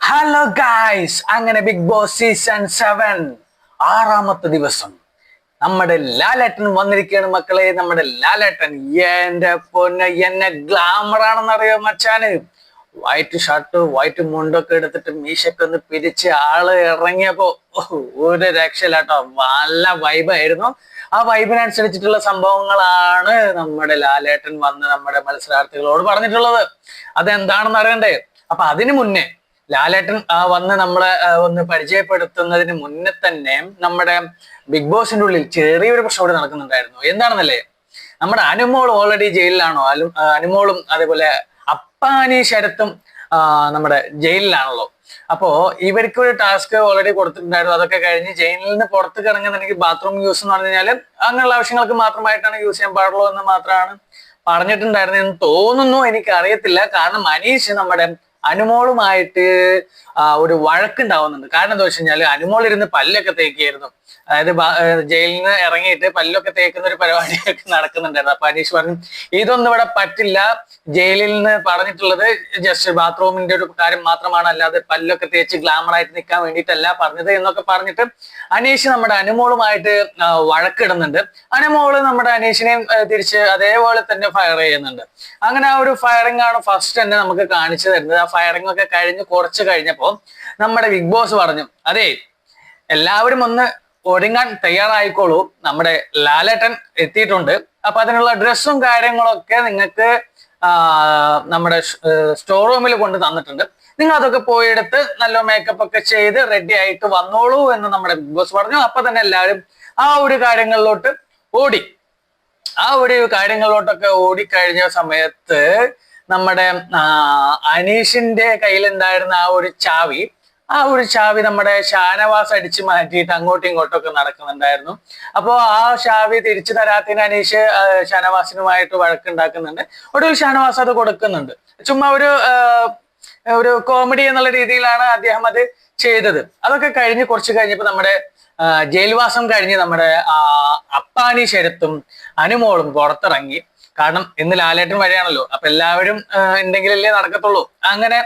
Hello guys അങ്ങനെ Bigg Boss season seven ആറാമത്തെ ദിവസം. നമ്മുടെ ലാലേട്ടൻ വന്നിരിക്കുകയാണ് മക്കളെ. നമ്മുടെ ലാലേട്ടൻ എന്റെ പൊന്നെ എന്നെ ഗ്ലാമർ ആണെന്നറിയോ മച്ചാന്? വൈറ്റ് ഷർട്ട് വൈറ്റ് മുണ്ടൊക്കെ എടുത്തിട്ട് മീശൊക്കെ ഒന്ന് പിരിച്ച് ആൾ ഇറങ്ങിയപ്പോ ഒരു രക്ഷയില്ലാട്ടോ. നല്ല വൈബായിരുന്നു ആ വൈബിനനുസരിച്ചിട്ടുള്ള സംഭവങ്ങളാണ് നമ്മുടെ ലാലേട്ടൻ വന്ന് നമ്മുടെ മത്സരാർത്ഥികളോട് പറഞ്ഞിട്ടുള്ളത്. അതെന്താണെന്ന് അറിയണ്ടേ? അപ്പൊ അതിനു മുന്നേ ലാലേട്ടൻ വന്ന് നമ്മളെ ഒന്ന് പരിചയപ്പെടുത്തുന്നതിന് മുന്നേ തന്നെ നമ്മുടെ ബിഗ് ബോസിന്റെ ഉള്ളിൽ ചെറിയൊരു പ്രശ്നം ഇവിടെ നടക്കുന്നുണ്ടായിരുന്നു. എന്താണെന്നല്ലേ? നമ്മുടെ അനുമോൾ ഓൾറെഡി ജയിലിലാണോ? അലും അനുമോളും അതേപോലെ അപ്പാനി ശരത്തും നമ്മുടെ ജയിലിലാണല്ലോ. അപ്പോ ഇവർക്ക് ഒരു ടാസ്ക് ഓൾറെഡി കൊടുത്തിട്ടുണ്ടായിരുന്നു. അതൊക്കെ കഴിഞ്ഞ് ജയിലിൽ നിന്ന് പുറത്ത് കിടങ്ങുന്നുണ്ടെങ്കിൽ ബാത്റൂം യൂസ് എന്ന് പറഞ്ഞു കഴിഞ്ഞാൽ അങ്ങനെയുള്ള ആവശ്യങ്ങൾക്ക് മാത്രമായിട്ടാണ് യൂസ് ചെയ്യാൻ പാടുള്ളൂ എന്ന് മാത്രമാണ് പറഞ്ഞിട്ടുണ്ടായിരുന്നത് എന്ന് തോന്നുന്നു. എനിക്ക് അറിയത്തില്ല കാരണം മനീഷ് നമ്മുടെ അനുമോളുമായിട്ട് ഒരു വഴക്കുണ്ടാവുന്നുണ്ട്. കാരണം എന്താ വെച്ച് കഴിഞ്ഞാൽ അനുമോൾ ഇരുന്ന് പല്ലൊക്കെ തേക്കിയായിരുന്നു അതായത് ജയിലിൽ നിന്ന് ഇറങ്ങിയിട്ട് പല്ലൊക്കെ തേക്കുന്ന ഒരു പരിപാടിയൊക്കെ നടക്കുന്നുണ്ടായിരുന്നു. അപ്പൊ അനീഷ് പറഞ്ഞു ഇതൊന്നും ഇവിടെ പറ്റില്ല. ജയിലിൽ നിന്ന് പറഞ്ഞിട്ടുള്ളത് ജസ്റ്റ് ബാത്റൂമിന്റെ ഒരു കാര്യം മാത്രമാണ്. അല്ലാതെ പല്ലൊക്കെ തേച്ച് ഗ്ലാമർ ആയിട്ട് നിൽക്കാൻ വേണ്ടിയിട്ടല്ല പറഞ്ഞത് എന്നൊക്കെ പറഞ്ഞിട്ട് അനീഷ് നമ്മുടെ അനുമോളുമായിട്ട് വഴക്കിടുന്നുണ്ട്. അനുമോൾ നമ്മുടെ അനീഷിനെയും തിരിച്ച് അതേപോലെ തന്നെ ഫയർ ചെയ്യുന്നുണ്ട്. അങ്ങനെ ആ ഒരു ഫയറിംഗ് ആണ് ഫസ്റ്റ് തന്നെ നമുക്ക് കാണിച്ചു തരുന്നത്. ആ ഫയറിംഗ് ഒക്കെ കഴിഞ്ഞ് കുറച്ച് കഴിഞ്ഞപ്പോൾ നമ്മുടെ ബിഗ് ബോസ് പറഞ്ഞു അതെ എല്ലാവരും ഒന്ന് ഒരുങ്ങാൻ തയ്യാറായിക്കോളൂ. നമ്മുടെ ലാലേട്ടൻ എത്തിയിട്ടുണ്ട്. അപ്പൊ അതിനുള്ള ഡ്രസ്സും കാര്യങ്ങളൊക്കെ നിങ്ങൾക്ക് നമ്മുടെ സ്റ്റോർ റൂമിൽ കൊണ്ട് തന്നിട്ടുണ്ട്. നിങ്ങൾ അതൊക്കെ പോയെടുത്ത് നല്ല മേക്കപ്പ് ഒക്കെ ചെയ്ത് റെഡി ആയിട്ട് വന്നോളൂ എന്ന് നമ്മുടെ ബിഗ് ബോസ് പറഞ്ഞു. അപ്പൊ തന്നെ എല്ലാവരും ആ ഒരു കാര്യങ്ങളിലോട്ട് ഓടി. ആ ഒരു കാര്യങ്ങളിലോട്ടൊക്കെ ഓടിക്കഴിഞ്ഞ സമയത്ത് നമ്മുടെ അനീഷിന്റെ കയ്യിലുണ്ടായിരുന്ന ആ ഒരു ചാവി? ആ ഒരു ചാവി നമ്മുടെ ഷാനവാസ് അടിച്ചു മാറ്റിയിട്ട് അങ്ങോട്ടും ഇങ്ങോട്ടും ഒക്കെ നടക്കുന്നുണ്ടായിരുന്നു. അപ്പോ ആ ചാവി തിരിച്ചു തരാത്തിന് അനീഷ് ഷാനവാസിനുമായിട്ട് വഴക്കുണ്ടാക്കുന്നുണ്ട്. ഒടുവിൽ ഷാനവാസ് അത് കൊടുക്കുന്നുണ്ട്. ചുമ്മാ ഒരു ഒരു കോമഡി എന്നുള്ള രീതിയിലാണ് അദ്ദേഹം അത് ചെയ്തത്. അതൊക്കെ കഴിഞ്ഞ് കുറച്ച് കഴിഞ്ഞപ്പോ നമ്മുടെ ജയിൽവാസം കഴിഞ്ഞ് നമ്മുടെ അപ്പാനി ശരത്തും അനുമോളും പുറത്തിറങ്ങി. കാരണം ഇന്ന് ലാലേട്ടൻ വഴിയാണല്ലോ. അപ്പൊ എല്ലാവരും ഉണ്ടെങ്കിലല്ലേ നടക്കത്തുള്ളൂ. അങ്ങനെ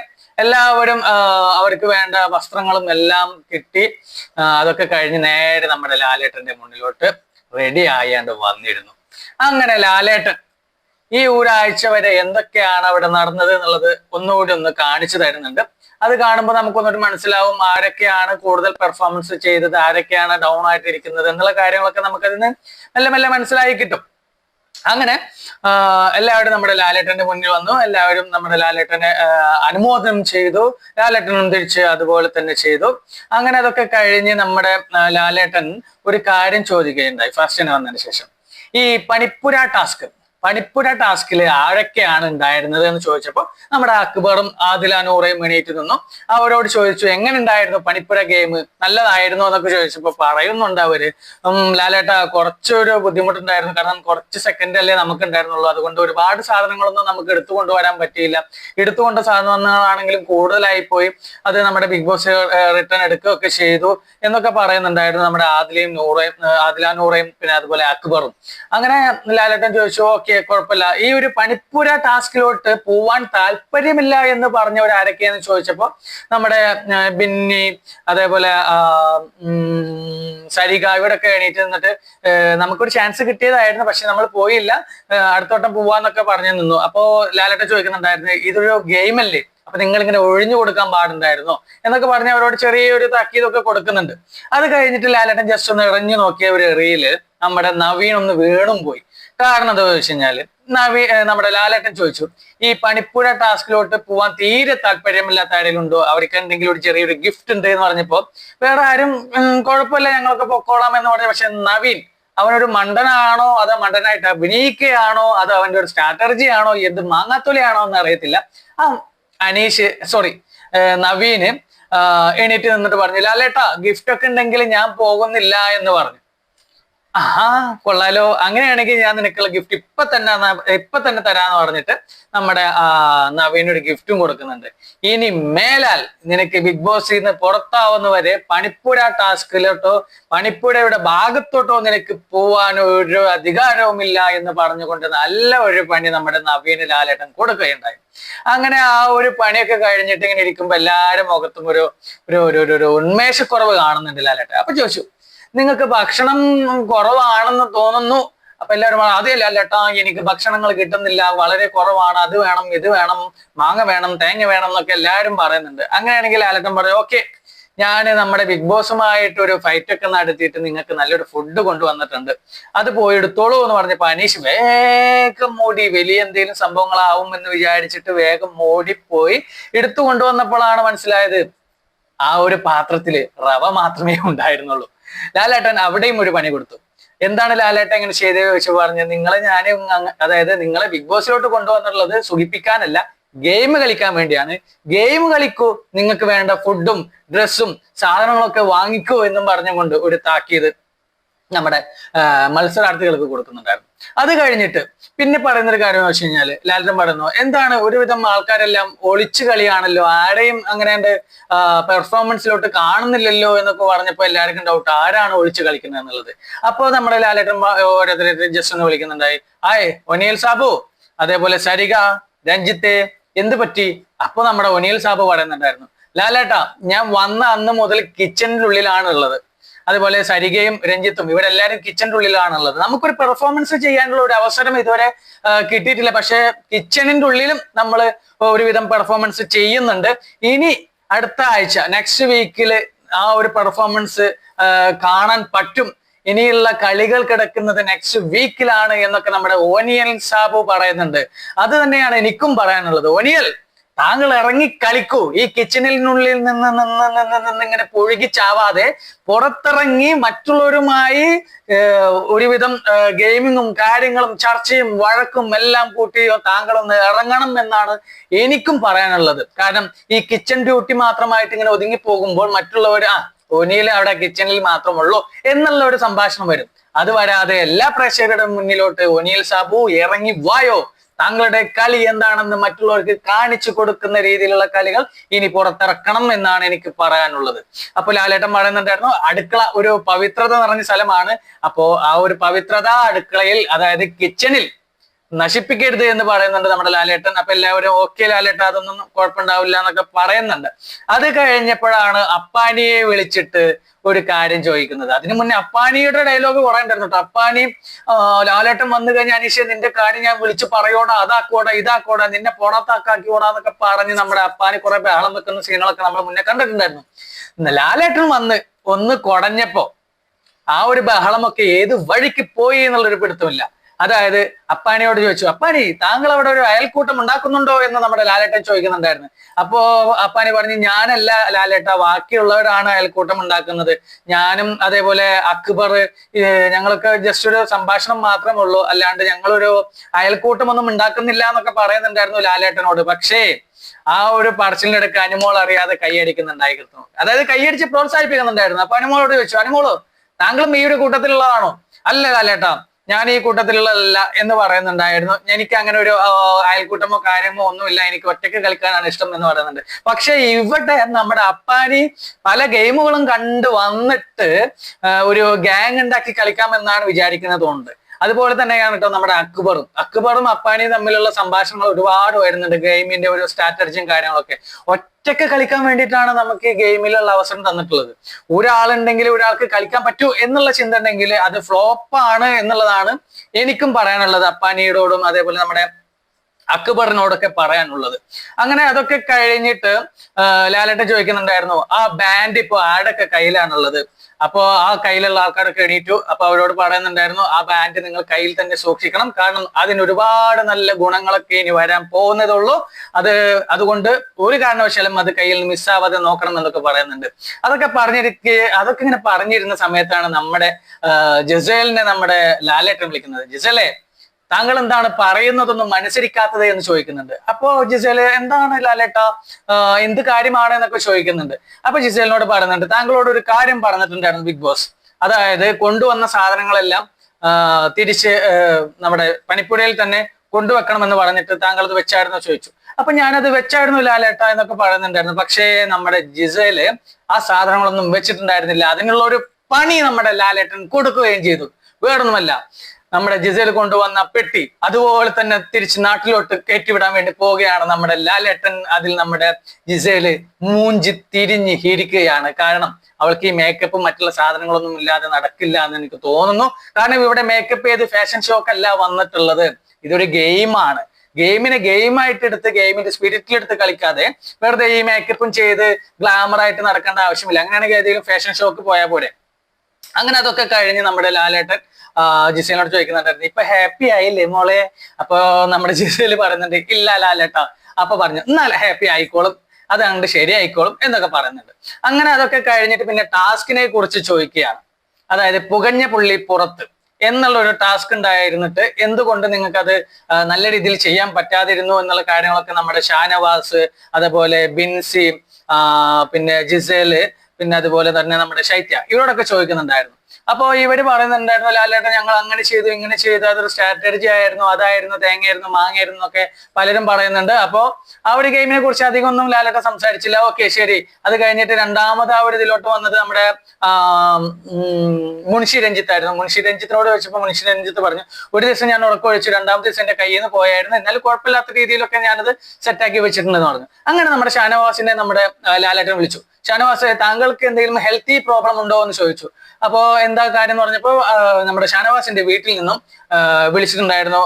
എല്ലാവരും അവർക്ക് വേണ്ട വസ്ത്രങ്ങളും എല്ലാം കിട്ടി. അതൊക്കെ കഴിഞ്ഞ് നേരെ നമ്മുടെ ലാലേട്ടന്റെ മുന്നിലോട്ട് റെഡി ആയാണ്ട് വന്നിരുന്നു. അങ്ങനെ ലാലേട്ടൻ ഈ ഒരാഴ്ച വരെ എന്തൊക്കെയാണ് അവിടെ നടന്നത് എന്നുള്ളത് ഒന്നുകൂടി ഒന്ന് കാണിച്ചു തരുന്നുണ്ട്. അത് കാണുമ്പോൾ നമുക്കൊന്നൊരു മനസ്സിലാവും ആരൊക്കെയാണ് കൂടുതൽ പെർഫോമൻസ് ചെയ്തത് ആരൊക്കെയാണ് ഡൗൺ ആയിട്ടിരിക്കുന്നത് എന്നുള്ള കാര്യങ്ങളൊക്കെ നമുക്കതിന് മെല്ലെ മെല്ലെ മനസ്സിലായി കിട്ടും. അങ്ങനെ എല്ലാവരും നമ്മുടെ ലാലേട്ടന്റെ മുന്നിൽ വന്നു. എല്ലാവരും നമ്മുടെ ലാലേട്ടനെ അനുമോദനം ചെയ്തു. ലാലേട്ടനും തിരിച്ച് അതുപോലെ തന്നെ ചെയ്തു. അങ്ങനെ അതൊക്കെ കഴിഞ്ഞ് നമ്മുടെ ലാലേട്ടൻ ഒരു കാര്യം ചോദിക്കുകയുണ്ടായി. ഫസ്റ്റിന് വന്നതിന് ശേഷം. ഈ പണിപ്പുര ടാസ്ക്. പണിപ്പുര ടാസ്കിൽ ആരൊക്കെയാണ് ഉണ്ടായിരുന്നത് എന്ന് ചോദിച്ചപ്പോൾ നമ്മുടെ അക്ബറും ആദിലാനൂറയും എണീറ്റ് നിന്നു. അവരോട് ചോദിച്ചു എങ്ങനെ ഉണ്ടായിരുന്നു പണിപ്പുര ഗെയിം നല്ലതായിരുന്നു എന്നൊക്കെ ചോദിച്ചപ്പോൾ പറയുന്നുണ്ട് അവർ. ലാലേട്ട കുറച്ചൊരു ബുദ്ധിമുട്ടുണ്ടായിരുന്നു. കാരണം കുറച്ച് സെക്കൻഡ് അല്ലേ നമുക്ക് ഉണ്ടായിരുന്നുള്ളൂ അതുകൊണ്ട് ഒരുപാട് സാധനങ്ങളൊന്നും നമുക്ക് എടുത്തു കൊണ്ടുവരാൻ പറ്റിയില്ല. എടുത്തുകൊണ്ട സാധനങ്ങളാണെങ്കിലും കൂടുതലായി പോയി. അത് നമ്മുടെ ബിഗ് ബോസ് റിട്ടേൺ എടുക്കുകയൊക്കെ ചെയ്തു എന്നൊക്കെ പറയുന്നുണ്ടായിരുന്നു നമ്മുടെ ആദിലയും നൂറയും ആദിലാനൂറയും ആദില നൂറയും പിന്നെ അതുപോലെ അക്ബറും. അങ്ങനെ ലാലേട്ടൻ ചോദിച്ചു ഓക്കെ കുഴപ്പമില്ല. ഈ ഒരു പണിപ്പുര ടാസ്കിലോട്ട് പോവാൻ താല്പര്യമില്ല എന്ന് പറഞ്ഞവർ ആരൊക്കെയെന്ന് ചോദിച്ചപ്പോ നമ്മുടെ ബിന്നി അതേപോലെ സരിക ഇവിടൊക്കെ എണീറ്റ് നിന്നിട്ട് നമുക്കൊരു ചാൻസ് കിട്ടിയതായിരുന്നു പക്ഷെ നമ്മൾ പോയില്ല. അടുത്തോട്ടം പോവാന്നൊക്കെ പറഞ്ഞു നിന്നു. അപ്പോ ലാലട്ട ചോദിക്കുന്നുണ്ടായിരുന്നു ഇതൊരു ഗെയിം അല്ലേ അപ്പൊ നിങ്ങൾ ഇങ്ങനെ ഒഴിഞ്ഞു കൊടുക്കാൻ പാടുണ്ടായിരുന്നോ? എന്നൊക്കെ പറഞ്ഞ് അവരോട് ചെറിയൊരു താക്കീതൊക്കെ കൊടുക്കുന്നുണ്ട്. അത് കഴിഞ്ഞിട്ട് ലാലേട്ടൻ ജസ്റ്റ് ഒന്ന് ഇറങ്ങി നോക്കിയ ഒരു എറിയിൽ നമ്മുടെ നവീൻ ഒന്ന് വീണും പോയി. കാരണം എന്താ വെച്ച് കഴിഞ്ഞാൽ നവീ നമ്മുടെ ലാലേട്ടൻ ചോദിച്ചു ഈ പണിപ്പുഴ ടാസ്കിലോട്ട് പോവാൻ തീരെ താല്പര്യമില്ലാത്ത ആരെങ്കിലും ഉണ്ടോ? അവർക്ക് എന്തെങ്കിലും ഒരു ചെറിയൊരു ഗിഫ്റ്റ് ഉണ്ട് എന്ന് പറഞ്ഞപ്പോ വേറെ ആരും കുഴപ്പമില്ല ഞങ്ങളൊക്കെ പൊക്കോളാം എന്ന് പറഞ്ഞു പക്ഷെ നവീൻ അവനൊരു മണ്ടനാണോ അതോ മണ്ടനായിട്ട് അഭിനയിക്കുകയാണോ അതോ അവന്റെ ഒരു സ്ട്രാറ്റജി ആണോ എന്ത് മാങ്ങാത്തൊലിയാണോ എന്ന് അറിയത്തില്ല. ആ അനീഷ് സോറി നവീന് എണീറ്റ് നിന്നിട്ട് പറഞ്ഞു ലാലേട്ടാ ഗിഫ്റ്റ് ഒക്കെ ഉണ്ടെങ്കിൽ ഞാൻ പോകുന്നില്ല എന്ന് പറഞ്ഞു. ആഹാ കൊള്ളാലോ. അങ്ങനെയാണെങ്കിൽ ഞാൻ നിനക്കുള്ള ഗിഫ്റ്റ് ഇപ്പൊ തന്നെ ഇപ്പൊ തന്നെ തരാന്ന് പറഞ്ഞിട്ട് നമ്മുടെ ആ ഒരു ഗിഫ്റ്റും കൊടുക്കുന്നുണ്ട്. ഇനി മേലാൽ നിനക്ക് ബിഗ് ബോസിൽ നിന്ന് പുറത്താവുന്ന വരെ പണിപ്പുര ടാസ്കിലോട്ടോ പണിപ്പുരയുടെ ഭാഗത്തോട്ടോ നിനക്ക് പോവാൻ ഒരു അധികാരവുമില്ല എന്ന് പറഞ്ഞുകൊണ്ട് നല്ല ഒരു പണി നമ്മുടെ നവീന് ലാലേട്ടൻ കൊടുക്കുകയുണ്ടായി. അങ്ങനെ ആ ഒരു പണിയൊക്കെ കഴിഞ്ഞിട്ട് ഇങ്ങനെ ഇരിക്കുമ്പോ എല്ലാവരും മുഖത്തും ഒരു ഒരു- ഒരു ഉന്മേഷക്കുറവ് കാണുന്നുണ്ട് ലാലേട്ടൻ. അപ്പൊ ചോദിച്ചു നിങ്ങൾക്ക് ഭക്ഷണം കുറവാണെന്ന് തോന്നുന്നു. അപ്പൊ എല്ലാവരും അതല്ല അല്ലേട്ടാ എനിക്ക് ഭക്ഷണങ്ങൾ കിട്ടുന്നില്ല. വളരെ കുറവാണ്. അത് വേണം ഇത് വേണം മാങ്ങ വേണം തേങ്ങ വേണം എന്നൊക്കെ എല്ലാവരും പറയുന്നുണ്ട്. അങ്ങനെയാണെങ്കിൽ ലാലേട്ടൻ പറയും ഓക്കെ ഞാൻ നമ്മുടെ ബിഗ് ബോസുമായിട്ട് ഒരു ഫൈറ്റ് ഒക്കെ നടത്തിയിട്ട് നിങ്ങൾക്ക് നല്ലൊരു ഫുഡ് കൊണ്ടുവന്നിട്ടുണ്ട്. അത് പോയി എടുത്തോളൂ എന്ന് പറഞ്ഞപ്പോ അനീഷ് വേഗം മൂടി വലിയ എന്തെങ്കിലും സംഭവങ്ങളാവും എന്ന് വിചാരിച്ചിട്ട് വേഗം മൂടിപ്പോയി എടുത്തു കൊണ്ടുവന്നപ്പോഴാണ് മനസ്സിലായത് ആ ഒരു പാത്രത്തിൽ റവ മാത്രമേ ഉണ്ടായിരുന്നുള്ളൂ. ലാലേട്ടൻ അവിടെയും ഒരു പണി കൊടുത്തു. എന്താണ് ലാലേട്ടൻ ഇങ്ങനെ ചെയ്തത് ചോദിച്ചു പറഞ്ഞു നിങ്ങളെ ഞാൻ അതായത് നിങ്ങളെ ബിഗ് ബോസിലോട്ട് കൊണ്ടുവന്നുള്ളത് സുഖിപ്പിക്കാനല്ല ഗെയിം കളിക്കാൻ വേണ്ടിയാണ്. ഗെയിം കളിക്കൂ നിങ്ങൾക്ക് വേണ്ട ഫുഡും ഡ്രസ്സും സാധനങ്ങളൊക്കെ വാങ്ങിക്കൂ എന്നും പറഞ്ഞുകൊണ്ട് ഒരു താക്കീത് നമ്മുടെ മത്സരാർത്ഥികൾക്ക് കൊടുക്കുന്നുണ്ടായിരുന്നു. അത് കഴിഞ്ഞിട്ട് പിന്നെ പറയുന്ന ഒരു കാര്യം വെച്ച് കഴിഞ്ഞാൽ ലാലിതം പറയുന്നു എന്താണ് ഒരുവിധം ആൾക്കാരെല്ലാം ഒളിച്ചു കളിയാണല്ലോ ആരെയും അങ്ങനെ പെർഫോമൻസിലോട്ട് കാണുന്നില്ലല്ലോ എന്നൊക്കെ പറഞ്ഞപ്പോൾ എല്ലാവർക്കും ഡൗട്ട് ആരാണ് ഒളിച്ചു കളിക്കുന്നത് എന്നുള്ളത്. അപ്പോൾ നമ്മുടെ ലാലേട്ടൻ ഓരോരുത്തരെ ജസ്റ്റ് ഒന്ന് വിളിക്കുന്നുണ്ടായി ആയ് ഒനിയൽ സാബു അതേപോലെ സരിക രഞ്ജിത്ത് എന്ത് പറ്റി? അപ്പൊ നമ്മുടെ ഒനിയൽ സാബു പറയുന്നുണ്ടായിരുന്നു ലാലേട്ടാ ഞാൻ വന്ന അന്ന് മുതൽ കിച്ചണിനുള്ളിലാണ് ഉള്ളത് അതുപോലെ സരികയും രഞ്ജിത്തും ഇവരെല്ലാരും കിച്ചന്റെ ഉള്ളിലാണുള്ളത്. നമുക്കൊരു പെർഫോമൻസ് ചെയ്യാനുള്ള ഒരു അവസരം ഇതുവരെ കിട്ടിയിട്ടില്ല. പക്ഷെ കിച്ചണിന്റെ ഉള്ളിലും നമ്മൾ ഒരുവിധം പെർഫോമൻസ് ചെയ്യുന്നുണ്ട്. ഇനി അടുത്ത ആഴ്ച നെക്സ്റ്റ് വീക്കിൽ ആ ഒരു പെർഫോമൻസ് കാണാൻ പറ്റും. ഇനിയുള്ള കളികൾ കിടക്കുന്നത് നെക്സ്റ്റ് വീക്കിലാണ് എന്നൊക്കെ നമ്മുടെ ഓനിയൽ സാബു പറയുന്നുണ്ട്. അത് തന്നെയാണ് എനിക്കും പറയാനുള്ളത്. ഓനിയൽ താങ്കൾ ഇറങ്ങി കളിക്കൂ. ഈ കിച്ചണിനുള്ളിൽ നിന്ന് നിന്ന് നിന്ന് നിന്ന് ഇങ്ങനെ പുഴുകി ചാവാതെ പുറത്തിറങ്ങി മറ്റുള്ളവരുമായി ഒരുവിധം ഗെയിമിങ്ങും കാര്യങ്ങളും ചർച്ചയും വഴക്കും എല്ലാം കൂട്ടി താങ്കളൊന്ന് ഇറങ്ങണം എന്നാണ് എനിക്കും പറയാനുള്ളത്. കാരണം ഈ കിച്ചൺ ഡ്യൂട്ടി മാത്രമായിട്ട് ഇങ്ങനെ ഒതുങ്ങി പോകുമ്പോൾ മറ്റുള്ളവർ ആ ഒനിയിൽ അവിടെ കിച്ചണിൽ മാത്രമുള്ളൂ എന്നുള്ള ഒരു സംഭാഷണം വരും. അത് വരാതെ എല്ലാ പ്രേക്ഷകരുടെ മുന്നിലോട്ട് ഒനിയൽ സാബു ഇറങ്ങി വായോ? താങ്കളുടെ കളി എന്താണെന്ന് മറ്റുള്ളവർക്ക് കാണിച്ചു കൊടുക്കുന്ന രീതിയിലുള്ള കളികൾ ഇനി പുറത്തിറക്കണം എന്നാണ് എനിക്ക് പറയാനുള്ളത്. അപ്പൊ ലാലേട്ടൻ പറയുന്നുണ്ടായിരുന്നു അടുക്കള ഒരു പവിത്രത നിറഞ്ഞ സ്ഥലമാണ്. അപ്പോ ആ ഒരു പവിത്രത അടുക്കളയിൽ അതായത് കിച്ചണിൽ നശിപ്പിക്കരുത് എന്ന് പറയുന്നുണ്ട് നമ്മുടെ ലാലേട്ടൻ. അപ്പൊ എല്ലാവരും ഓക്കെ ലാലേട്ടൻ അതൊന്നും കുഴപ്പമുണ്ടാവില്ല എന്നൊക്കെ പറയുന്നുണ്ട്. അത് കഴിഞ്ഞപ്പോഴാണ് അപ്പാനിയെ വിളിച്ചിട്ട് ഒരു കാര്യം ചോദിക്കുന്നത്. അതിനു മുന്നേ അപ്പാനിയുടെ ഡയലോഗ് കുറെ ഉണ്ടായിരുന്നു അപ്പാനി ലാലേട്ടൻ വന്നു കഴിഞ്ഞാൽ അനീഷ നിന്റെ കാര്യം ഞാൻ വിളിച്ച് പറയോടാ അതാക്കോടാ ഇതാക്കോടാ നിന്നെ പുറത്താക്കാക്കിയോടാ എന്നൊക്കെ പറഞ്ഞ് നമ്മുടെ അപ്പാനി കുറെ ബഹളം വെക്കുന്ന സീനുകളൊക്കെ നമ്മൾ മുന്നേ കണ്ടിട്ടുണ്ടായിരുന്നു. ലാലേട്ടൻ വന്ന് ഒന്ന് കുടഞ്ഞപ്പോ ആ ഒരു ബഹളമൊക്കെ ഏത് വഴിക്ക് പോയി എന്നുള്ളൊരു പിടുത്തമില്ല. അതായത് അപ്പാനിയോട് ചോദിച്ചു അപ്പാനി താങ്കൾ അവിടെ ഒരു അയൽക്കൂട്ടം ഉണ്ടാക്കുന്നുണ്ടോ? എന്ന് നമ്മുടെ ലാലേട്ടൻ ചോദിക്കുന്നുണ്ടായിരുന്നു. അപ്പോ അപ്പാനി പറഞ്ഞു ഞാനല്ല ലാലേട്ട ബാക്കിയുള്ളവരാണ് അയൽക്കൂട്ടം ഉണ്ടാക്കുന്നത്. ഞാനും അതേപോലെ അക്ബർ ഞങ്ങൾക്ക് ജസ്റ്റ് ഒരു സംഭാഷണം മാത്രമേ ഉള്ളൂ. അല്ലാണ്ട് ഞങ്ങളൊരു അയൽക്കൂട്ടമൊന്നും ഉണ്ടാക്കുന്നില്ല എന്നൊക്കെ പറയുന്നുണ്ടായിരുന്നു ലാലേട്ടനോട്. പക്ഷേ ആ ഒരു പറച്ചിലെടുക്ക അനുമോൾ അറിയാതെ കൈയടിക്കുന്നുണ്ടായിരുന്നു അതായത് കൈയടിച്ച് പ്രോത്സാഹിപ്പിക്കുന്നുണ്ടായിരുന്നു. അപ്പൊ അനുമോളോട് ചോദിച്ചു അനുമോൾ താങ്കളും ഈ ഒരു കൂട്ടത്തിലുള്ളതാണോ? അല്ല കാലേട്ടാ ഞാൻ ഈ കൂട്ടത്തിലുള്ളതല്ല എന്ന് പറയുന്നുണ്ടായിരുന്നു. എനിക്ക് അങ്ങനെ ഒരു അയൽക്കൂട്ടമോ കാര്യമോ ഒന്നുമില്ല. എനിക്ക് ഒറ്റയ്ക്ക് കളിക്കാനാണ് ഇഷ്ടം എന്ന് പറയുന്നുണ്ട്. പക്ഷെ ഇവിടെ നമ്മുടെ അപ്പാനി പല ഗെയിമുകളും കണ്ടു വന്നിട്ട് ഒരു ഗ്യാങ് ഉണ്ടാക്കി കളിക്കാമെന്നാണ് വിചാരിക്കുന്നത് തോന്നുന്നത് അതുപോലെ തന്നെയാണ് കേട്ടോ നമ്മുടെ അക്ബറും. അക്ബറും അപ്പാനിയും തമ്മിലുള്ള സംഭാഷണങ്ങൾ ഒരുപാട് വരുന്നുണ്ട്. ഗെയിമിന്റെ ഒരു സ്ട്രാറ്റജിയും കാര്യങ്ങളൊക്കെ. ഒറ്റയ്ക്ക് കളിക്കാൻ വേണ്ടിയിട്ടാണ് നമുക്ക് ഈ ഗെയിമിലുള്ള അവസരം തന്നിട്ടുള്ളത്. ഒരാളുണ്ടെങ്കിൽ ഒരാൾക്ക് കളിക്കാൻ പറ്റൂ എന്നുള്ള ചിന്ത ഉണ്ടെങ്കിൽ അത് ഫ്ലോപ്പാണ് എന്നുള്ളതാണ് എനിക്കും പറയാനുള്ളത് അപ്പാനിയോടും അതേപോലെ നമ്മുടെ അക്ബറിനോടൊക്കെ പറയാനുള്ളത്. അങ്ങനെ അതൊക്കെ കഴിഞ്ഞിട്ട് ലാലേട്ട ചോദിക്കുന്നുണ്ടായിരുന്നു ആ ബാൻഡ് ഇപ്പൊ ആടൊക്കെ കയ്യിലാണുള്ളത്? അപ്പോ ആ കയ്യിലുള്ള ആൾക്കാരൊക്കെ എണീറ്റു. അപ്പൊ അവരോട് പറയുന്നുണ്ടായിരുന്നു ആ ബാൻഡ് നിങ്ങൾ കയ്യിൽ തന്നെ സൂക്ഷിക്കണം. കാരണം അതിന് ഒരുപാട് നല്ല ഗുണങ്ങളൊക്കെ ഇനി വരാൻ പോകുന്നതുള്ളൂ അത് അതുകൊണ്ട് ഒരു കാരണവശാലും അത് കയ്യിൽ മിസ്സാവാതെ നോക്കണം എന്നൊക്കെ പറയുന്നുണ്ട്. അതൊക്കെ പറഞ്ഞിരിക്കെ അതൊക്കെ ഇങ്ങനെ പറഞ്ഞിരുന്ന സമയത്താണ് നമ്മുടെ ജസേലിനെ നമ്മുടെ ലാലേട്ടൻ വിളിക്കുന്നത്. ജസേലെ താങ്കൾ എന്താണ് പറയുന്നതൊന്നും അനുസരിക്കാത്തത് എന്ന് ചോദിക്കുന്നുണ്ട്. അപ്പോ ജിസേൽ എന്താണ് ലാലേട്ട? എന്ത് കാര്യമാണ് എന്നൊക്കെ ചോദിക്കുന്നുണ്ട്. അപ്പൊ ജിസേലിനോട് പറയുന്നുണ്ട് താങ്കളോട് ഒരു കാര്യം പറഞ്ഞിട്ടുണ്ടായിരുന്നു ബിഗ് ബോസ്. അതായത് കൊണ്ടുവന്ന സാധനങ്ങളെല്ലാം തിരിച്ച് നമ്മുടെ പണിപ്പുരയിൽ തന്നെ കൊണ്ടുവെക്കണമെന്ന് പറഞ്ഞിട്ട് താങ്കൾ അത് വെച്ചായിരുന്നോ ചോദിച്ചു. അപ്പൊ ഞാനത് വെച്ചായിരുന്നു ലാലേട്ട എന്നൊക്കെ പറയുന്നുണ്ടായിരുന്നു. പക്ഷേ നമ്മുടെ ജിസയിൽ ആ സാധനങ്ങളൊന്നും വെച്ചിട്ടുണ്ടായിരുന്നില്ല. അതിനുള്ള ഒരു പണി നമ്മുടെ ലാലേട്ടൻ കൊടുക്കുകയും ചെയ്തു. വേറൊന്നുമല്ല. നമ്മുടെ ജിസയിൽ കൊണ്ടുവന്ന പെട്ടി അതുപോലെ തന്നെ തിരിച്ച് നാട്ടിലോട്ട് കയറ്റിവിടാൻ വേണ്ടി പോവുകയാണ് നമ്മുടെ ലാലേട്ടൻ. അതിൽ നമ്മുടെ ജിസയിൽ മൂഞ്ചി തിരിഞ്ഞ് ഹിരിക്കുകയാണ് കാരണം അവൾക്ക് ഈ മേക്കപ്പും മറ്റുള്ള സാധനങ്ങളൊന്നും ഇല്ലാതെ നടക്കില്ല എന്ന് എനിക്ക് തോന്നുന്നു. കാരണം ഇവിടെ മേക്കപ്പ് ചെയ്ത് ഫാഷൻ ഷോക്കല്ല വന്നിട്ടുള്ളത്. ഇതൊരു ഗെയിമാണ് ഗെയിമിനെ ഗെയിമായിട്ട് എടുത്ത് ഗെയിമിന്റെ സ്പിരിറ്റിൽ എടുത്ത് കളിക്കാതെ വെറുതെ ഈ മേക്കപ്പും ചെയ്ത് ഗ്ലാമർ ആയിട്ട് നടക്കേണ്ട ആവശ്യമില്ല. അങ്ങനെയാണെങ്കിൽ ഏതെങ്കിലും ഫാഷൻ ഷോക്ക് പോയാൽ പോരെ. അങ്ങനെ അതൊക്കെ കഴിഞ്ഞ് നമ്മുടെ ലാലേട്ടൻ ജിസേനോട് ചോദിക്കുന്നുണ്ടായിരുന്നു. ഇപ്പൊ ഹാപ്പി ആയില്ലേ മോളെ? അപ്പൊ നമ്മുടെ ജിസേൽ പറയുന്നുണ്ട് ഇല്ല ലാലേട്ടാ അപ്പൊ പറഞ്ഞു എന്നാലും ഹാപ്പി ആയിക്കോളും. അത് അങ്ങോട്ട് ശരിയായിക്കോളും എന്നൊക്കെ പറയുന്നുണ്ട്. അങ്ങനെ അതൊക്കെ കഴിഞ്ഞിട്ട് പിന്നെ ടാസ്കിനെ കുറിച്ച് ചോദിക്കുകയാണ്. അതായത് പുകഞ്ഞ പുള്ളി പുറത്ത് എന്നുള്ള ഒരു ടാസ്ക് ഉണ്ടായിരുന്നിട്ട് എന്തുകൊണ്ട് നിങ്ങൾക്ക് അത് നല്ല രീതിയിൽ ചെയ്യാൻ പറ്റാതിരുന്നു എന്നുള്ള കാര്യങ്ങളൊക്കെ നമ്മുടെ ഷാനവാസ് അതുപോലെ ബിൻസി പിന്നെ ജിസേൽ പിന്നെ അതുപോലെ തന്നെ നമ്മുടെ ശൈത്യ ഇവരോടൊക്കെ ചോദിക്കുന്നുണ്ടായിരുന്നു. അപ്പോ ഇവർ പറയുന്നുണ്ടായിരുന്നു ലാലേട്ടൻ ഞങ്ങൾ അങ്ങനെ ചെയ്തു ഇങ്ങനെ ചെയ്തു അതൊരു സ്ട്രാറ്റജി ആയിരുന്നു അതായിരുന്നു തേങ്ങയായിരുന്നു മാങ്ങയായിരുന്നു എന്നൊക്കെ പലരും പറയുന്നുണ്ട്. അപ്പോ ആ ഒരു ഗെയിമിനെ കുറിച്ച് അധികം ഒന്നും ലാലേട്ടൻ സംസാരിച്ചില്ല. ഓക്കെ ശരി. അത് കഴിഞ്ഞിട്ട് രണ്ടാമത് ആ ഒരു ഇതിലോട്ട് വന്നത് നമ്മുടെ മുൻഷി രഞ്ജിത്ത് ആയിരുന്നു. മുൻഷി രഞ്ജിത്തിനോട് ചോദിച്ചപ്പോൾ മുൻഷി രഞ്ജിത്ത് പറഞ്ഞു ഒരു ദിവസം ഞാൻ ഉറക്കൊഴിച്ചു രണ്ടാമത്തെ ദിവസം എന്റെ കയ്യിൽ നിന്ന് പോയായിരുന്നു. എന്നാലും കുഴപ്പമില്ലാത്ത രീതിയിലൊക്കെ ഞാനത് സെറ്റാക്കി വെച്ചിട്ടുണ്ടെന്ന് പറഞ്ഞു. അങ്ങനെ നമ്മുടെ ഷാനവാസിനെ നമ്മുടെ ലാലേട്ടൻ വിളിച്ചു. ഷാനവാസ് താങ്കൾക്ക് എന്തെങ്കിലും ഹെൽത്തി പ്രോബ്ലം ഉണ്ടോ എന്ന് ചോദിച്ചു. അപ്പോ എന്താ കാര്യം എന്ന് പറഞ്ഞപ്പോൾ നമ്മുടെ ഷാനവാസിന്റെ വീട്ടിൽ നിന്നും വിളിച്ചിട്ടുണ്ടായിരുന്നു.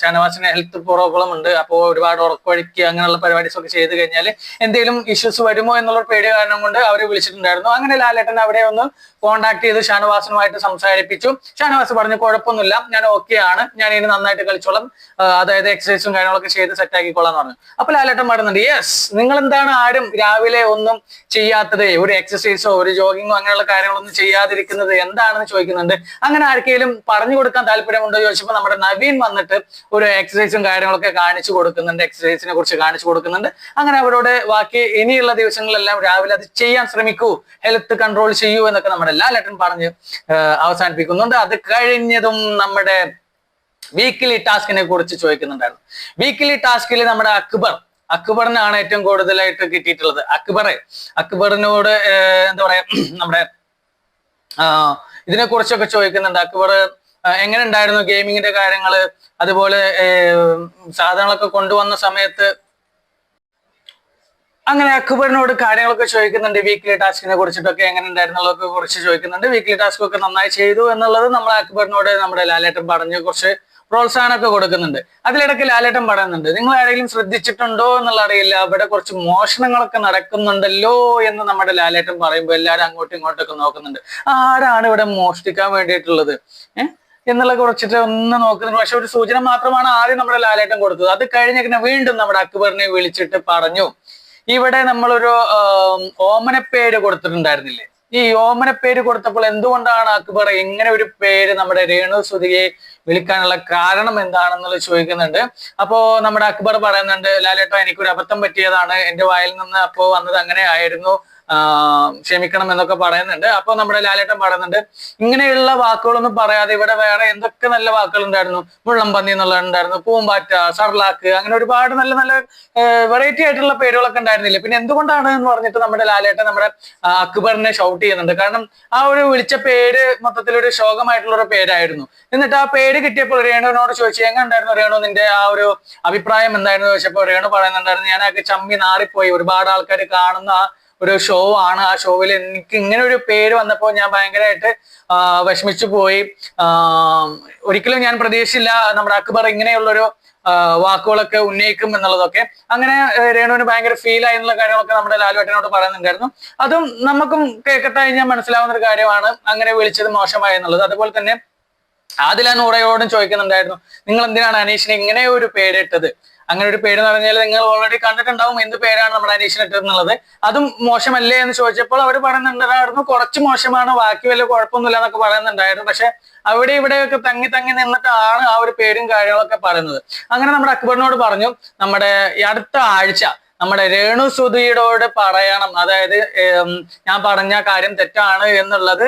ഷാനവാസിന് ഹെൽത്ത് പ്രോബ്ലം ഉണ്ട്. അപ്പോൾ ഒരുപാട് ഉറക്കൊഴിക്കുക അങ്ങനെയുള്ള പരിപാടീസ് ഒക്കെ ചെയ്ത് കഴിഞ്ഞാൽ എന്തെങ്കിലും ഇഷ്യൂസ് വരുമോ എന്നുള്ള പേടി കാരണം കൊണ്ട് അവർ വിളിച്ചിട്ടുണ്ടായിരുന്നു. അങ്ങനെ ലാലേട്ടൻ അവിടെ ഒന്ന് കോണ്ടാക്ട് ചെയ്ത് ഷാനവാസിനുമായിട്ട് സംസാരിപ്പിച്ചു. ഷാനവാസ് പറഞ്ഞു കുഴപ്പമൊന്നുമില്ല. ഞാൻ ഓക്കെ ആണ്. ഞാൻ ഇനി നന്നായിട്ട് കളിച്ചോളാം. അതായത് എക്സസൈസും കാര്യങ്ങളൊക്കെ ചെയ്ത് സെറ്റ് ആക്കിക്കോളാം എന്ന് പറഞ്ഞു. അപ്പൊ ലാലേട്ടൻ പറയുന്നുണ്ട് യെസ് നിങ്ങൾ എന്താണ് ആരും രാവിലെ ഒന്നും ചെയ്യാത്തത് ഒരു എക്സസൈസോ ഒരു ജോഗിങ്ങോ അങ്ങനെയുള്ള കാര്യങ്ങളൊന്നും ചെയ്യാതിരിക്കുന്നത് എന്താണെന്ന് ചോദിക്കുന്നുണ്ട്. അങ്ങനെ ആർക്കെങ്കിലും പറഞ്ഞു കൊടുക്കാൻ താല്പര്യമുണ്ടോ ചോദിച്ചപ്പോൾ നമ്മുടെ നവീൻ വന്നിട്ട് ഒരു എക്സസൈസും കാര്യങ്ങളൊക്കെ കാണിച്ചു കൊടുക്കുന്നുണ്ട് എക്സസൈസിനെ കുറിച്ച് കാണിച്ചു കൊടുക്കുന്നുണ്ട്. അങ്ങനെ അവരോട് ബാക്കി ഇനിയുള്ള ദിവസങ്ങളിലെല്ലാം രാവിലെ അത് ചെയ്യാൻ ശ്രമിക്കൂ ഹെൽത്ത് കൺട്രോൾ ചെയ്യൂ എന്നൊക്കെ നമ്മുടെ എല്ലാ ലെറ്ററും പറഞ്ഞ് അവസാനിപ്പിക്കുന്നുണ്ട്. അത് കഴിഞ്ഞതും നമ്മുടെ വീക്കിലി ടാസ്കിനെ കുറിച്ച് ചോദിക്കുന്നുണ്ടായിരുന്നു. വീക്കിലി ടാസ്കിൽ നമ്മുടെ അക്ബർ അക്ബറിനാണ് ഏറ്റവും കൂടുതലായിട്ട് കിട്ടിയിട്ടുള്ളത്. അക്ബറെ അക്ബറിനോട് എന്താ പറയാ നമ്മുടെ ഇതിനെ കുറിച്ചൊക്കെ ചോദിക്കുന്നുണ്ട്. അക്ബർ എങ്ങനെ ഉണ്ടായിരുന്നു ഗെയിമിങ്ങിന്റെ കാര്യങ്ങൾ? അതുപോലെ സാധനങ്ങളൊക്കെ കൊണ്ടുവന്ന സമയത്ത് അങ്ങനെ അക്ബറിനോട് കാര്യങ്ങളൊക്കെ ചോദിക്കുന്നുണ്ട്. വീക്ക്ലി ടാസ്കിനെ കുറിച്ചിട്ടൊക്കെ എങ്ങനെ ഉണ്ടായിരുന്നുള്ളതൊക്കെ കുറിച്ച് ചോദിക്കുന്നുണ്ട്. വീക്ക്ലി ടാസ്ക് ഒക്കെ നന്നായി ചെയ്തു എന്നുള്ളത് നമ്മൾ അക്ബറിനോട് നമ്മുടെ ലാലേട്ടൻ പറഞ്ഞ് കുറച്ച് പ്രോത്സാഹനമൊക്കെ കൊടുക്കുന്നുണ്ട്. അതിലിടയ്ക്ക് ലാലേട്ടൻ പറയുന്നുണ്ട് നിങ്ങൾ ആരെങ്കിലും ശ്രദ്ധിച്ചിട്ടുണ്ടോ എന്നുള്ള അറിയില്ല. അവിടെ കുറച്ച് മോഷണങ്ങളൊക്കെ നടക്കുന്നുണ്ടല്ലോ എന്ന് നമ്മുടെ ലാലേട്ടൻ പറയുമ്പോൾ എല്ലാവരും അങ്ങോട്ടും ഇങ്ങോട്ടൊക്കെ നോക്കുന്നുണ്ട്. ആരാണ് ഇവിടെ മോഷ്ടിക്കാൻ വേണ്ടിയിട്ടുള്ളത്? ഏഹ് എന്നുള്ള കുറച്ചിട്ട് ഒന്ന് നോക്കുന്നുണ്ട്. പക്ഷെ ഒരു സൂചന മാത്രമാണ് ആദ്യം നമ്മുടെ ലാലേട്ടൻ കൊടുത്തത്. അത് കഴിഞ്ഞ വീണ്ടും നമ്മുടെ അക്ബറിനെ വിളിച്ചിട്ട് പറഞ്ഞു ഇവിടെ നമ്മളൊരു ഓമനപ്പേര് കൊടുത്തിട്ടുണ്ടായിരുന്നില്ലേ? ഈ പേര് കൊടുത്തപ്പോൾ എന്തുകൊണ്ടാണ് അക്ബർ ഇങ്ങനെ ഒരു പേര് നമ്മുടെ രേണു സുധിയെ വിളിക്കാനുള്ള കാരണം എന്താണെന്നുള്ളത് ചോദിക്കുന്നുണ്ട്. അപ്പോ നമ്മുടെ അക്ബർ പറയുന്നുണ്ട് ലാലേട്ടോ എനിക്കൊരു അബദ്ധം പറ്റിയതാണ്. എന്റെ വായിൽ നിന്ന് അപ്പോ വന്നത് അങ്ങനെ ആയിരുന്നു ക്ഷമിക്കണം എന്നൊക്കെ പറയുന്നുണ്ട്. അപ്പൊ നമ്മുടെ ലാലേട്ടൻ പറയുന്നുണ്ട് ഇങ്ങനെയുള്ള വാക്കുകളൊന്നും പറയാതെ ഇവിടെ വേറെ എന്തൊക്കെ നല്ല വാക്കുകൾ ഉണ്ടായിരുന്നു മുള്ളംപന്നി എന്നുള്ളതുണ്ടായിരുന്നു പൂമ്പാറ്റ സർലാക്ക് അങ്ങനെ ഒരുപാട് നല്ല നല്ല വെറൈറ്റി ആയിട്ടുള്ള പേരുകളൊക്കെ ഉണ്ടായിരുന്നില്ലേ? പിന്നെ എന്തുകൊണ്ടാണ് എന്ന് പറഞ്ഞിട്ട് നമ്മുടെ ലാലേട്ടൻ നമ്മുടെ അക്ബറിനെ ഷൗട്ട് ചെയ്യുന്നുണ്ട്? കാരണം ആ ഒരു വിളിച്ച പേര് മൊത്തത്തിൽ ഒരു ശോകമായിട്ടുള്ള ഒരു പേരായിരുന്നു. എന്നിട്ട് ആ പേര് കിട്ടിയപ്പോൾ രേണുവിനോട് ചോദിച്ചു എങ്ങനെ ഉണ്ടായിരുന്നു രേണു? നിന്റെ ആ ഒരു അഭിപ്രായം എന്തായിരുന്നു? ചോദിച്ചപ്പോൾ രേണു പറയുന്നുണ്ടായിരുന്നു ഞാനൊക്കെ ചമ്മി നാറിപ്പോയി. ഒരുപാട് ആൾക്കാർ കാണുന്ന ആ ഒരു ഷോ ആണ്. ആ ഷോയിൽ എനിക്ക് ഇങ്ങനെ ഒരു പേര് വന്നപ്പോൾ ഞാൻ ഭയങ്കരമായിട്ട് വിഷമിച്ചു പോയി. ഒരിക്കലും ഞാൻ പ്രതീക്ഷിച്ചില്ല നമ്മുടെ അക്ബർ ഇങ്ങനെയുള്ളൊരു വാക്കുകളൊക്കെ ഉന്നയിക്കും എന്നുള്ളതൊക്കെ. അങ്ങനെ രേണുവിന് ഭയങ്കര ഫീൽ ആയി എന്നുള്ള കാര്യങ്ങളൊക്കെ നമ്മുടെ ലാലുവേട്ടനോട് പറയുന്നുണ്ടായിരുന്നു. അതും നമുക്കും കേൾക്കട്ടെ ഞാൻ മനസ്സിലാവുന്ന ഒരു കാര്യമാണ്. അങ്ങനെ വിളിച്ചത് മോശമായി എന്നുള്ളത്. അതുപോലെ തന്നെ ആദില നൂറയോടും ചോദിക്കുന്നുണ്ടായിരുന്നു നിങ്ങൾ എന്തിനാണ് അനീഷിന് ഇങ്ങനെ ഒരു പേരിട്ടത്? അങ്ങനെ ഒരു പേര് പറഞ്ഞാൽ നിങ്ങൾ ഓൾറെഡി കണ്ടിട്ടുണ്ടാവും എന്ത് പേരാണ് നമ്മുടെ അനീഷിന് ഇട്ടതെന്നുള്ളത് അതും മോശമല്ലേ എന്ന് ചോദിച്ചപ്പോൾ അവർ പറയുന്നുണ്ടായിരുന്നു കുറച്ച് മോശമാണ് ബാക്കി വലിയ കുഴപ്പമൊന്നുമില്ല എന്നൊക്കെ പറയുന്നുണ്ടായിരുന്നു. പക്ഷെ അവിടെ ഇവിടെയൊക്കെ തങ്ങി തങ്ങി നിന്നിട്ടാണ് ആ ഒരു പേരും കാര്യങ്ങളൊക്കെ പറയുന്നത്. അങ്ങനെ നമ്മുടെ അക്ബറിനോട് പറഞ്ഞു നമ്മുടെ അടുത്ത ആഴ്ച നമ്മുടെ രേണു സുധിയോട് പറയണം. അതായത് ഞാൻ പറഞ്ഞ കാര്യം തെറ്റാണ് എന്നുള്ളത്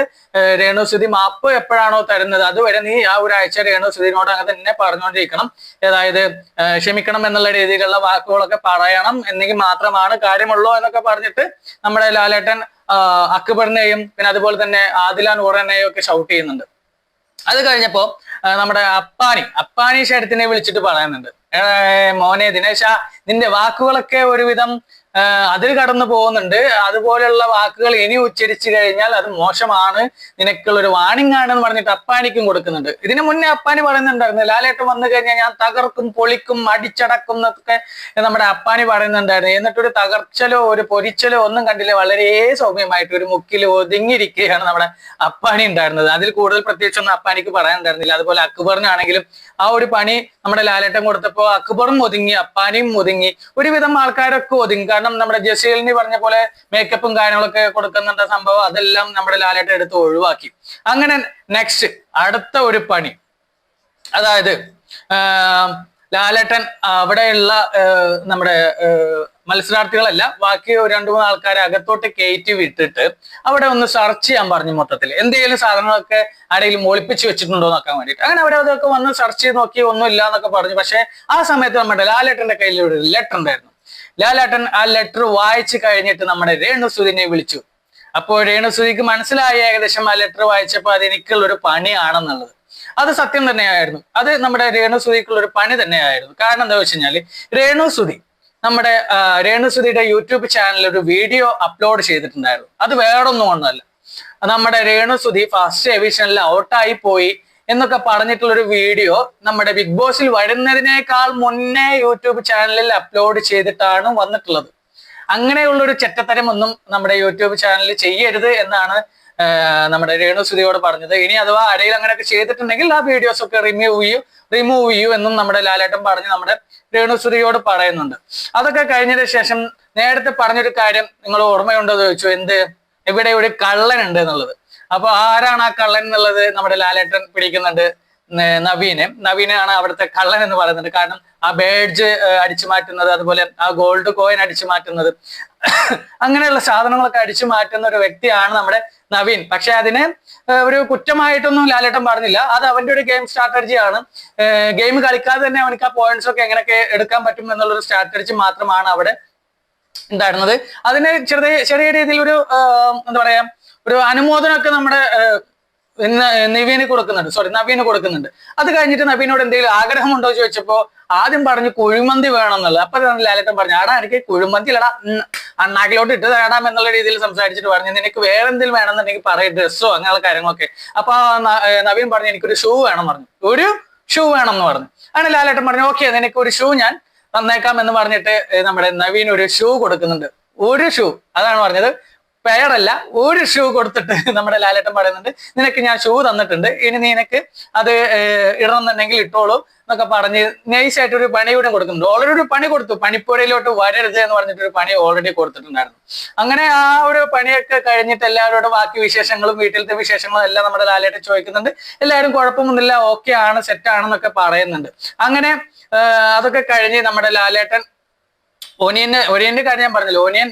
രേണു സുധി മാപ്പ് എപ്പോഴാണോ തരുന്നത് അതുവരെ നീ ആ ഒരാഴ്ച രേണു സുധിനോട് അങ്ങനെ തന്നെ പറഞ്ഞുകൊണ്ടിരിക്കണം അതായത് ക്ഷമിക്കണം എന്നുള്ള രീതിയിലുള്ള വാക്കുകളൊക്കെ പറയണം എന്നെങ്കിൽ മാത്രമാണ് കാര്യമുള്ളൂ എന്നൊക്കെ പറഞ്ഞിട്ട് നമ്മുടെ ലാലേട്ടൻ അക്ബറിനെയും പിന്നെ അതുപോലെ തന്നെ ആദിലാൻ ഊറനെയും ഒക്കെ ഷൗട്ട് ചെയ്യുന്നുണ്ട്. അത് കഴിഞ്ഞപ്പോ നമ്മുടെ അപ്പാനി അപ്പാനി ശരത്തിനെ വിളിച്ചിട്ട് പറയുന്നുണ്ട്. "ഏ, മോനെ ദിനേശ നിന്റെ വാക്കുകളൊക്കെ ഒരുവിധം അതിൽ കടന്നു പോകുന്നുണ്ട്. അതുപോലെയുള്ള വാക്കുകൾ ഇനി ഉച്ചരിച്ചു കഴിഞ്ഞാൽ അത് മോശമാണ്. നിനക്കുള്ള ഒരു വാണിംഗ് ആണെന്ന് പറഞ്ഞിട്ട് അപ്പാനിക്കും കൊടുക്കുന്നുണ്ട്. ഇതിനു മുന്നേ അപ്പാനി പറയുന്നുണ്ടായിരുന്നു ലാലേട്ടൻ വന്നു കഴിഞ്ഞാൽ ഞാൻ തകർക്കും പൊളിക്കും അടിച്ചടക്കും എന്നൊക്കെ നമ്മുടെ അപ്പാനി പറയുന്നുണ്ടായിരുന്നു. എന്നിട്ടൊരു തകർച്ചലോ ഒരു പൊരിച്ചലോ ഒന്നും കണ്ടില്ല. വളരെ സൗമ്യമായിട്ട് ഒരു മുക്കിൽ ഒതുങ്ങിയിരിക്കുകയാണ് നമ്മുടെ അപ്പാനി ഉണ്ടായിരുന്നത്. അതിൽ കൂടുതൽ പ്രത്യേകിച്ചൊന്നും അപ്പാനിക്ക് പറയാനുണ്ടായിരുന്നില്ല. അതുപോലെ അക്ബറിനാണെങ്കിലും ആ ഒരു പണി നമ്മുടെ ലാലേട്ടൻ കൊടുത്തപ്പോൾ അക്ബറും ഒതുങ്ങി അപ്പാനിയും ഒതുങ്ങി. ഒരുവിധം ആൾക്കാരൊക്കെ ഒതുങ്ങി. കാരണം നമ്മുടെ ജസീലിന് പറഞ്ഞ പോലെ മേക്കപ്പും കാര്യങ്ങളൊക്കെ കൊടുക്കുന്നുണ്ട് സംഭവം. അതെല്ലാം നമ്മുടെ ലാലേട്ടൻ എടുത്ത് ഒഴിവാക്കി. അങ്ങനെ നെക്സ്റ്റ് അടുത്ത ഒരു പണി. അതായത് ലാലേട്ടൻ അവിടെയുള്ള നമ്മുടെ മത്സരാർത്ഥികളല്ല ബാക്കി രണ്ടു മൂന്ന് ആൾക്കാരെ അകത്തോട്ട് കയറ്റി വിട്ടിട്ട് അവിടെ ഒന്ന് സെർച്ച് ചെയ്യാൻ പറഞ്ഞു മൊത്തത്തിൽ. എന്തെങ്കിലും സാധനങ്ങളൊക്കെ ആരെങ്കിലും ഒളിപ്പിച്ച് വെച്ചിട്ടുണ്ടോ നോക്കാൻ വേണ്ടിയിട്ട്. അങ്ങനെ അവിടെ അതൊക്കെ വന്ന് സെർച്ച് ചെയ്ത് നോക്കി ഒന്നും ഇല്ല എന്നൊക്കെ പറഞ്ഞു. പക്ഷെ ആ സമയത്ത് നമ്മുടെ ലാലേട്ടന്റെ കയ്യിൽ ഒരു ലെറ്റർ ഉണ്ടായിരുന്നു. ലാലേട്ടൻ ആ ലെറ്റർ വായിച്ചു കഴിഞ്ഞിട്ട് നമ്മുടെ രേണുസുദിനെ വിളിച്ചു. അപ്പോൾ രേണുസുദിക്ക് മനസ്സിലായി ഏകദേശം ആ ലെറ്റർ വായിച്ചപ്പോൾ അത് എനിക്കുള്ള ഒരു പണിയാണെന്നുള്ളത്. അത് സത്യം തന്നെയായിരുന്നു. അത് നമ്മുടെ രേണുസുതിക്കുള്ള ഒരു പണി തന്നെയായിരുന്നു. കാരണം എന്താ വെച്ച് കഴിഞ്ഞാൽ രേണുസുതി നമ്മുടെ രേണുസുതിയുടെ യൂട്യൂബ് ചാനലിൽ ഒരു വീഡിയോ അപ്ലോഡ് ചെയ്തിട്ടുണ്ടായിരുന്നു. അത് വേറൊന്നും ഒന്നുമല്ല. നമ്മുടെ രേണുസുതി ഫസ്റ്റ് എവിഷനിൽ ഔട്ടായി പോയി എന്നൊക്കെ പറഞ്ഞിട്ടുള്ള ഒരു വീഡിയോ നമ്മുടെ ബിഗ് ബോസിൽ വരുന്നതിനേക്കാൾ മുന്നേ യൂട്യൂബ് ചാനലിൽ അപ്ലോഡ് ചെയ്തിട്ടാണ് വന്നിട്ടുള്ളത്. അങ്ങനെയുള്ള ഒരു ചെറ്റത്തരം ഒന്നും നമ്മുടെ യൂട്യൂബ് ചാനലിൽ ചെയ്യരുത് എന്നാണ് നമ്മുടെ നമ്മുടെ രേണുസുതിയോട് പറഞ്ഞത്. ഇനി അഥവാ ആരെങ്കിലും അങ്ങനെയൊക്കെ ചെയ്തിട്ടുണ്ടെങ്കിൽ ആ വീഡിയോസ് ഒക്കെ റിമൂവ് ചെയ്യൂ റിമൂവ് ചെയ്യൂ എന്നും നമ്മുടെ ലാലേട്ടൻ പറഞ്ഞ് നമ്മുടെ രേണുസുതിയോട് പറയുന്നുണ്ട്. അതൊക്കെ കഴിഞ്ഞതിന് ശേഷം നേരത്തെ പറഞ്ഞൊരു കാര്യം നിങ്ങൾ ഓർമ്മയുണ്ടോ ചോദിച്ചു. എന്ത്? ഇവിടെ ഒരു കള്ളൻ ഉണ്ട് എന്നുള്ളത്. അപ്പൊ ആരാണ് ആ കള്ളൻ എന്നുള്ളത് നമ്മുടെ ലാലേട്ടൻ പിടിക്കുന്നുണ്ട് നവീന്. നവീനാണ് അവിടുത്തെ കള്ളൻ എന്ന് പറയുന്നത്. കാരണം ആ ബേഡ്ജ് അടിച്ചു മാറ്റുന്നത് അതുപോലെ ആ ഗോൾഡ് കോയിൻ അടിച്ചു മാറ്റുന്നത് അങ്ങനെയുള്ള സാധനങ്ങളൊക്കെ അടിച്ചു മാറ്റുന്ന ഒരു വ്യക്തിയാണ് നമ്മുടെ നവീൻ. പക്ഷെ അതിനെ ഒരു കുറ്റമായിട്ടൊന്നും ലാലേട്ടൻ പറഞ്ഞില്ല. അത് അവന്റെ ഒരു ഗെയിം സ്ട്രാറ്റജിയാണ് ഗെയിം കളിക്കാതെ തന്നെ അവനക്ക് ആ പോയിന്റ്സ് ഒക്കെ എങ്ങനെയൊക്കെ എടുക്കാൻ പറ്റും എന്നുള്ള ഒരു സ്ട്രാറ്റജി മാത്രമാണ് അവിടെ ഉണ്ടായിരുന്നത്. അതിന് ചെറിയ ചെറിയ രീതിയിൽ ഒരു എന്താ പറയാ ഒരു അനുമോദനമൊക്കെ നമ്മുടെ നവീന് കൊടുക്കുന്നുണ്ട്. സോറി നവീന് കൊടുക്കുന്നുണ്ട്. അത് കഴിഞ്ഞിട്ട് നവീനോട് എന്തെങ്കിലും ആഗ്രഹമുണ്ടോ ചോദിച്ചപ്പോ ആദ്യം പറഞ്ഞു കുഴിമന്തി വേണം എന്നുള്ളത് അപ്പൊ ലാലേട്ടൻ പറഞ്ഞു ആടാ എനിക്ക് കുഴിമന്തി ഉം, അണ്ണാക്കിലോട്ട് ഇട്ട് തേടാം എന്നുള്ള രീതിയിൽ സംസാരിച്ചിട്ട് പറഞ്ഞു. നിനക്ക് വേറെ എന്തെങ്കിലും വേണമെന്നുണ്ടെങ്കിൽ പറയും ഡ്രസ്സോ അങ്ങനെയുള്ള കാര്യങ്ങളൊക്കെ. അപ്പൊ നവീൻ പറഞ്ഞു എനിക്കൊരു ഷൂ വേണം പറഞ്ഞു. ഒരു ഷൂ വേണം എന്ന് പറഞ്ഞു. അങ്ങനെ ലാലേട്ടൻ പറഞ്ഞു ഓക്കെ നിനക്ക് ഒരു ഷൂ ഞാൻ തന്നേക്കാം എന്ന് പറഞ്ഞിട്ട് നമ്മുടെ നവീൻ ഒരു ഷൂ കൊടുക്കുന്നുണ്ട്. ഒരു ഷൂ. അതാണ് പറഞ്ഞത്. പെയറല്ല ഒരു ഷൂ കൊടുത്തിട്ട് നമ്മുടെ ലാലേട്ടൻ പറയുന്നുണ്ട് നിനക്ക് ഞാൻ ഷൂ തന്നിട്ടുണ്ട് ഇനി നിനക്ക് അത് ഇടണം എന്നുണ്ടെങ്കിൽ ഇട്ടോളൂ എന്നൊക്കെ പറഞ്ഞ് നൈസ് ആയിട്ട് ഒരു പണി കൂടെ കൊടുക്കുന്നുണ്ട്. ഓൾറെഡി ഒരു പണി കൊടുത്തു. പണിപ്പുരയിലോട്ട് വരരുത് എന്ന് പറഞ്ഞിട്ട് ഒരു പണി ഓൾറെഡി കൊടുത്തിട്ടുണ്ടായിരുന്നു. അങ്ങനെ ആ ഒരു പണിയൊക്കെ കഴിഞ്ഞിട്ട് എല്ലാവരോട് ബാക്കി വിശേഷങ്ങളും വീട്ടിലത്തെ വിശേഷങ്ങളും എല്ലാം നമ്മുടെ ലാലേട്ടൻ ചോദിക്കുന്നുണ്ട്. എല്ലാവരും കുഴപ്പമൊന്നുമില്ല ഓക്കെ ആണ് സെറ്റ് ആണെന്നൊക്കെ പറയുന്നുണ്ട്. അങ്ങനെ അതൊക്കെ കഴിഞ്ഞ് നമ്മുടെ ലാലേട്ടൻ ഒനിയന് ഒനിയന്റെ കാര്യം ഞാൻ പറഞ്ഞില്ല ഒനിയൻ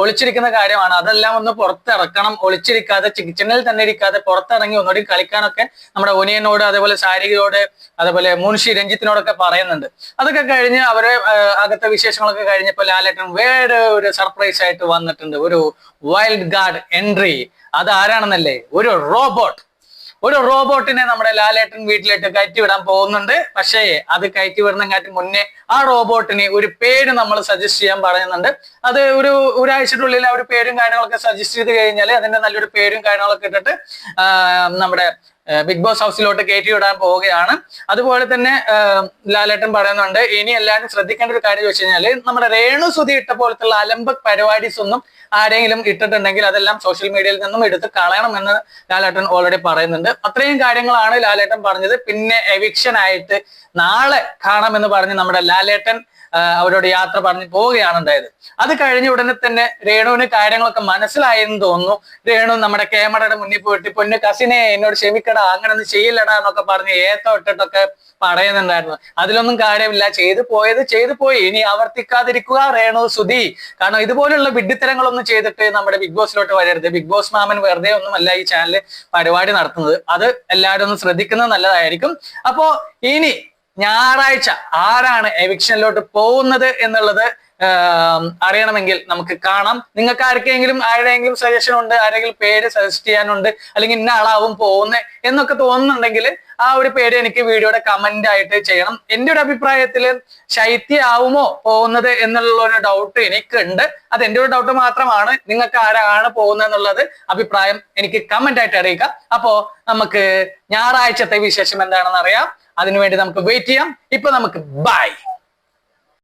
ഒളിച്ചിരിക്കുന്ന കാര്യമാണ്. അതെല്ലാം ഒന്ന് പുറത്തിറക്കണം. ഒളിച്ചിരിക്കാതെ കിച്ചണിൽ തന്നെ ഇരിക്കാതെ പുറത്തിറങ്ങി ഒന്നുകൂടി കളിക്കാനൊക്കെ നമ്മുടെ ഒനിയനോട് അതേപോലെ ശാരികയോട് അതേപോലെ മുൻഷി രഞ്ജിത്തിനോടൊക്കെ പറയുന്നുണ്ട്. അതൊക്കെ കഴിഞ്ഞ് അവരെ അകത്തെ വിശേഷങ്ങളൊക്കെ കഴിഞ്ഞപ്പോൾ ലാലേട്ടൻ വേറെ ഒരു സർപ്രൈസ് ആയിട്ട് വന്നിട്ടുണ്ട്. ഒരു വൈൽഡ് ഗാർഡ് എൻട്രി. അത് ആരാണെന്നല്ലേ ഒരു റോബോട്ട്. ഒരു റോബോട്ടിനെ നമ്മുടെ ലാലേട്ടൻ വീട്ടിലേക്ക് കയറ്റി വിടാൻ പോകുന്നുണ്ട്. പക്ഷേ അത് കയറ്റി വിടുന്നതിനാട്ടി മുന്നേ ആ റോബോട്ടിന് ഒരു പേര് നമ്മൾ സജസ്റ്റ് ചെയ്യാൻ പറയുന്നുണ്ട്. അത് ഒരു ഒരാഴ്ചക്കുള്ളിൽ ആ ഒരു പേരും കാര്യങ്ങളൊക്കെ സജസ്റ്റ് ചെയ്ത് കഴിഞ്ഞാൽ അതിന്റെ നല്ലൊരു പേരും കാര്യങ്ങളൊക്കെ ഇട്ടിട്ട് നമ്മുടെ ബിഗ് ബോസ് ഹൗസിലോട്ട് കയറ്റി വിടാൻ പോവുകയാണ്. അതുപോലെ തന്നെ ലാലേട്ടൻ പറയുന്നുണ്ട് ഇനി എല്ലാവരും ശ്രദ്ധിക്കേണ്ട ഒരു കാര്യം വെച്ച് കഴിഞ്ഞാൽ നമ്മുടെ രേണു സുധി ഇട്ട പോലത്തുള്ള അലമ്പ് പരിപാടീസ് ഒന്നും ആരെങ്കിലും ഇട്ടിട്ടുണ്ടെങ്കിൽ അതെല്ലാം സോഷ്യൽ മീഡിയയിൽ നിന്നും എടുത്ത് കളയണം എന്ന് ലാലേട്ടൻ ഓൾറെഡി പറയുന്നുണ്ട്. അത്രയും കാര്യങ്ങളാണ് ലാലേട്ടൻ പറഞ്ഞത്. പിന്നെ എവിക്ഷൻ ആയിട്ട് നാളെ കാണാമെന്ന് പറഞ്ഞ് നമ്മുടെ ലാലേട്ടൻ അവരോട് യാത്ര പറഞ്ഞ് പോവുകയാണ് ഉണ്ടായത് അത് കഴിഞ്ഞ ഉടനെ തന്നെ രേണുവിന് കാര്യങ്ങളൊക്കെ മനസ്സിലായെന്ന് തോന്നുന്നു. രേണു നമ്മുടെ ക്യാമറയുടെ മുന്നിൽ പോയിട്ട് പൊന്നു കസിനെ എന്നോട് ക്ഷമിക്കടാ അങ്ങനെ ഒന്നും ചെയ്യില്ലടാ എന്നൊക്കെ പറഞ്ഞ് ഏത്തോട്ടിട്ടൊക്കെ പറയുന്നുണ്ടായിരുന്നു. അതിലൊന്നും കാര്യമില്ല. ചെയ്തു പോയത് ചെയ്തു പോയി. ഇനി ആവർത്തിക്കാതിരിക്കുക രേണു സുധി. കാരണം ഇതുപോലുള്ള വിഡ്ഢിത്തരങ്ങളൊന്നും ചെയ്തിട്ട് നമ്മുടെ ബിഗ് ബോസിലോട്ട് വരരുത്. ബിഗ് ബോസ് മാമൻ വെറുതെ ഒന്നുമല്ല ഈ ചാനൽ പരിപാടി നടത്തുന്നത്. അത് എല്ലാവരും ഒന്ന് ശ്രദ്ധിക്കുന്നത് നല്ലതായിരിക്കും. അപ്പോ ഇനി ഞായറാഴ്ച ആരാണ് എവിക്ഷനിലോട്ട് പോകുന്നത് എന്നുള്ളത് അറിയണമെങ്കിൽ നമുക്ക് കാണാം. നിങ്ങൾക്ക് ആർക്കെങ്കിലും ആരുടെയെങ്കിലും സജഷൻ ഉണ്ട് ആരെങ്കിലും പേര് സജസ്റ്റ് ചെയ്യാനുണ്ട് അല്ലെങ്കിൽ ഇന്ന ആളാവും പോകുന്നത് എന്നൊക്കെ തോന്നുന്നുണ്ടെങ്കിൽ ആ ഒരു പേര് എനിക്ക് വീഡിയോയുടെ കമന്റ് ആയിട്ട് ചെയ്യണം. എന്റെ ഒരു അഭിപ്രായത്തിൽ ശൈത്യ ആവുമോ പോകുന്നത് എന്നുള്ള ഒരു ഡൗട്ട് എനിക്കുണ്ട്. അത് എന്റെ ഒരു ഡൗട്ട് മാത്രമാണ്. നിങ്ങൾക്ക് ആരാണ് പോകുന്നത് എന്നുള്ളത് അഭിപ്രായം എനിക്ക് കമന്റ് ആയിട്ട് അറിയിക്കാം. അപ്പോ നമുക്ക് ഞായറാഴ്ചത്തെ വിശേഷം എന്താണെന്ന് അറിയാം. അതിനുവേണ്ടി നമുക്ക് വെയിറ്റ് ചെയ്യാം. ഇപ്പൊ നമുക്ക് ബൈ